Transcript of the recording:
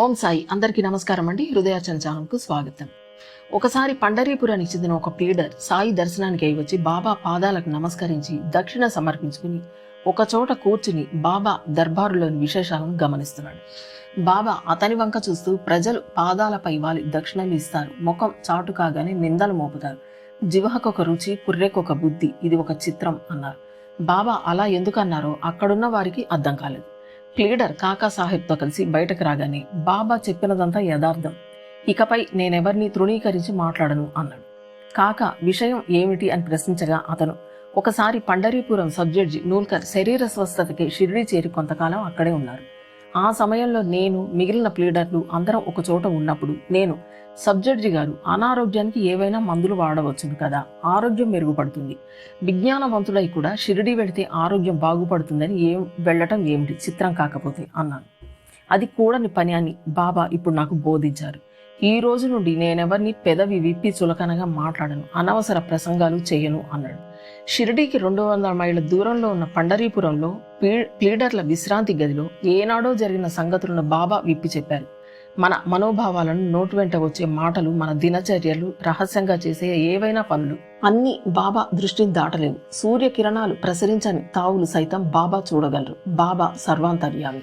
ఓం సాయి అందరికీ నమస్కారం అండి. హృదయాచరణ స్వాగతం. ఒకసారి పండరీపురానికి చెందిన ఒక ప్లీడర్ సాయి దర్శనానికి అయి వచ్చి బాబా పాదాలకు నమస్కరించి దక్షిణ సమర్పించుకుని ఒక చోట కూర్చుని బాబా దర్బారులోని విశేషాలను గమనిస్తున్నాడు. బాబా అతని వంక చూస్తూ ప్రజలు పాదాలపై వాలి దక్షిణలు ఇస్తారు. ముఖం చాటు కాగానే నిందలు మోపుతారు. జివహకొక రుచి పుర్రెకొక బుద్ధి ఇది ఒక చిత్రం అన్నారు. బాబా అలా ఎందుకన్నారో అక్కడున్న వారికి అర్థం కాలేదు. లీడర్ కాకా సాహెబ్తో కలిసి బయటకు రాగానే బాబా చెప్పినదంతా యథార్థం. ఇకపై నేనెవరిని తృణీకరించి మాట్లాడను అన్నాడు. కాక విషయం ఏమిటి అని ప్రశ్నించగా అతను ఒకసారి పండరీపురం సబ్జడ్జి నూల్కర్ శరీర స్వస్థతకి షిరిడి చేరి కొంతకాలం అక్కడే ఉన్నారు. ఆ సమయంలో నేను మిగిలిన ప్లీడర్లు అందరం ఒక చోట ఉన్నప్పుడు నేను సబ్జడ్జి గారు అనారోగ్యానికి ఏవైనా మందులు వాడవచ్చును కదా? ఆరోగ్యం మెరుగుపడుతుంది. విజ్ఞానవంతుడై కూడా షిరిడి వెళితే ఆరోగ్యం బాగుపడుతుందని ఏం వెళ్ళటం ఏమిటి? చిత్రం కాకపోతే అన్నాను. అది కూడని పని అని బాబా ఇప్పుడు నాకు బోధించారు. ఈ రోజు నుండి నేనెవరిని పెదవి విప్పి చులకనగా మాట్లాడను. అనవసర ప్రసంగాలు చేయను అన్నాడు. షిరిడీకి రెండు వందల మైళ్ళ దూరంలో ఉన్న పండరీపురంలో ప్లీడర్ల విశ్రాంతి గదిలో ఏనాడో జరిగిన సంగతులను బాబా విప్పి చెప్పారు. మన మనోభావాలను నోటు వెంట వచ్చే మాటలు మన దినచర్యలు రహస్యంగా చేసే ఏవైనా పనులు. అన్ని బాబా దృష్టిని దాటలేవు. సూర్యకిరణాలు ప్రసరించని తావులు సైతం బాబా చూడగలరు. బాబా సర్వాంతర్యామి.